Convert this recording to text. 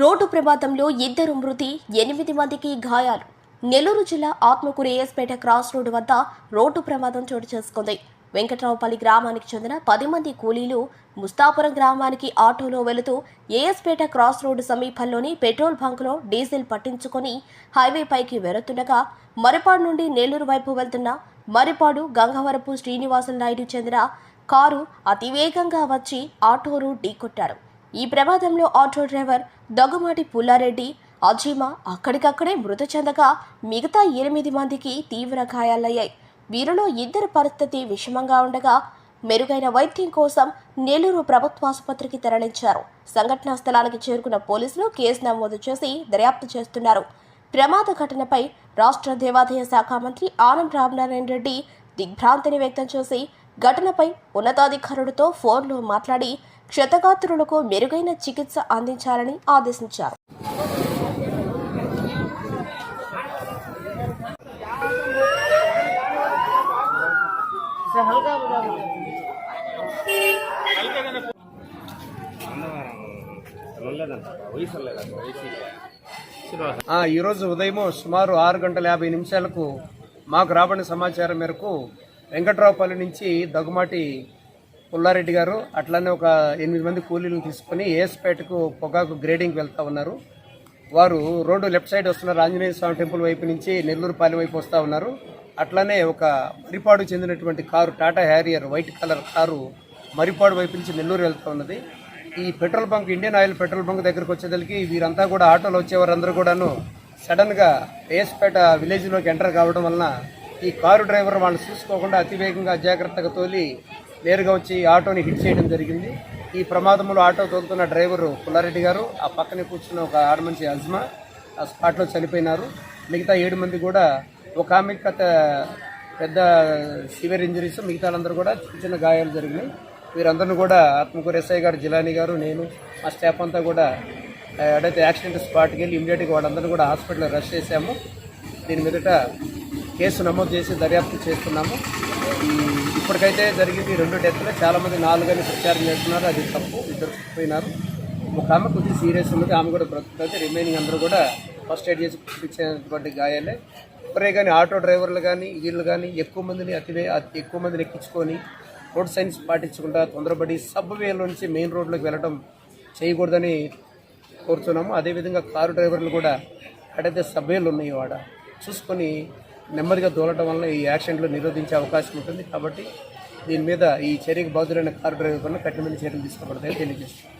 Road ప్రమాదంలో ఇద్దరు మృతి ఎనిమిది మందికి గాయాలు. నెల్లూరు జిల్లా ఆత్మకూరు ఏఎస్పేట క్రాస్ రోడ్డు వద్ద రోడ్డు ప్రమాదం చోటు చేసుకుంది. వెంకట్రావుపల్లి గ్రామానికి చెందిన పది మంది కూలీలు ముస్తాపురం గ్రామానికి ఆటోలో వెళుతూ ఏఎస్పేట క్రాస్ రోడ్డు సమీపంలోని పెట్రోల్ బంకులో డీజిల్ పట్టించుకొని హైవేపైకి వెళుతుండగా మరిపాడు నుండి నెల్లూరు వైపు వెళ్తున్న మరిపాడు గంగవరపు శ్రీనివాసన్ నాయుడు చెందిన కారు అతివేగంగా వచ్చి ఆటోను ఢీకొట్టారు. ఈ ప్రమాదంలో ఆటో డ్రైవర్ దగ్గుమాటి పుల్లారెడ్డి అజీమా అక్కడికక్కడే మృతి చెందగా మిగతా ఎనిమిది మందికి తీవ్ర గాయాలయ్యాయి. వీరిలో ఇద్దరి పరిస్థితి విషమంగా ఉండగా మెరుగైన వైద్యం కోసం నెల్లూరు ప్రభుత్వాసుపత్రికి తరలించారు. సంఘటనా స్థలానికి చేరుకున్న పోలీసులు కేసు నమోదు చేసి దర్యాప్తు చేస్తున్నారు. ప్రమాద ఘటనపై రాష్ట్ర దేవాదాయ శాఖ మంత్రి ఆనం రామనారాయణ రెడ్డి దిగ్భ్రాంతిని వ్యక్తం చేసి ఘటనపై ఉన్నతాధికారులతో ఫోన్లో మాట్లాడి క్షతగాత్రులకు మెరుగైన చికిత్స అందించాలని ఆదేశించారు. ఆ, ఈరోజు ఉదయం సుమారు ఆరు గంటల యాభై నిమిషాలకు మాకు రాబడిన సమాచారం మేరకు వెంకట్రావుపల్లి నుంచి దగ్గుమాటి పుల్లారెడ్డి గారు అట్లానే ఒక ఎనిమిది మంది కూలీలను తీసుకుని ఏస్పేటకు పొగాకు గ్రేడింగ్కి వెళ్తా ఉన్నారు. వారు రోడ్డు లెఫ్ట్ సైడ్ వస్తున్నారు ఆంజనేయ స్వామి టెంపుల్ వైపు నుంచి నెల్లూరు పాలెం వైపు వస్తూ ఉన్నారు. అట్లానే ఒక మరిపాడు చెందినటువంటి car Tata Harrier white colour car Maripadu వైపు నుంచి నెల్లూరు వెళ్తూ ఉన్నది. ఈ petrol bunk Indian oil petrol bunk దగ్గరకు వచ్చేసరికి వీరంతా కూడా ఆటోలో వచ్చేవారందరూ కూడాను సడన్గా ఏస్పేట విలేజ్లోకి ఎంటర్ కావడం వలన ఈ కారు డ్రైవర్ వాళ్ళు చూసుకోకుండా అతివేగంగా అజాగ్రత్తగా తోలి నేరుగా వచ్చి ఆటోని హిట్ చేయడం జరిగింది. ఈ ప్రమాదంలో ఆటో తోలుతున్న డ్రైవరు పుల్లారెడ్డి గారు ఆ పక్కనే కూర్చున్న ఒక ఆరు మంచి అజ్మా ఆ స్పాట్లో చనిపోయినారు. మిగతా ఏడు మంది కూడా ఒక ఆమెకి పెద్ద సివియర్ ఇంజరీస్ మిగతా వాళ్ళందరూ కూడా చిన్న చిన్న గాయాలు జరిగినాయి. వీరందరూ కూడా ఆత్మకూరు ఎస్ఐ గారు జిలాని గారు నేను మా స్టాఫ్ అంతా కూడా ఆ, యాక్సిడెంట్ స్పాట్కి వెళ్ళి ఇమీడియట్గా వాళ్ళందరూ కూడా హాస్పిటల్లో రష్ చేశాము. దీని మీదట కేసు నమోదు చేసి దర్యాప్తు చేస్తున్నాము. ఈ ఇప్పటికైతే జరిగింది ఈ రెండు డెత్లు చాలామంది నాలుగని ప్రచారం చేస్తున్నారు. అది తప్పు. ఇద్దరు చనిపోయినారు. ఒక ఆమె కొద్దిగా సీరియస్ ఉన్నది. ఆమె కూడా బ్రతుకుతుంది. రిమైనింగ్ అందరూ కూడా ఫస్ట్ ఎయిడ్ చేసి పంపించినటువంటి గాయాలే. ఇప్పుడే కానీ ఆటో డ్రైవర్లు కానీ వీళ్ళు కానీ ఎక్కువ మందిని అతివే అతి ఎక్కువ మందిని ఎక్కించుకొని రోడ్ సైన్స్ పాటించకుండా తొందరపడి సబ్వేల నుంచి మెయిన్ రోడ్లోకి వెళ్ళడం చేయకూడదని కోరుతున్నాము. అదేవిధంగా కారు డ్రైవర్లు కూడా ఎక్కడైతే సబ్వేలు ఉన్నాయో ఆడ చూసుకొని నెమ్మదిగా దూలటం వల్ల ఈ యాక్సిడెంట్లు నిరోధించే అవకాశం ఉంటుంది. కాబట్టి దీని మీద ఈ చర్యకు బాధ్యులైన కారు డ్రైవర్ పైన కఠినమైన చర్యలు తీసుకోబడతాయని తెలియజేస్తున్నాం.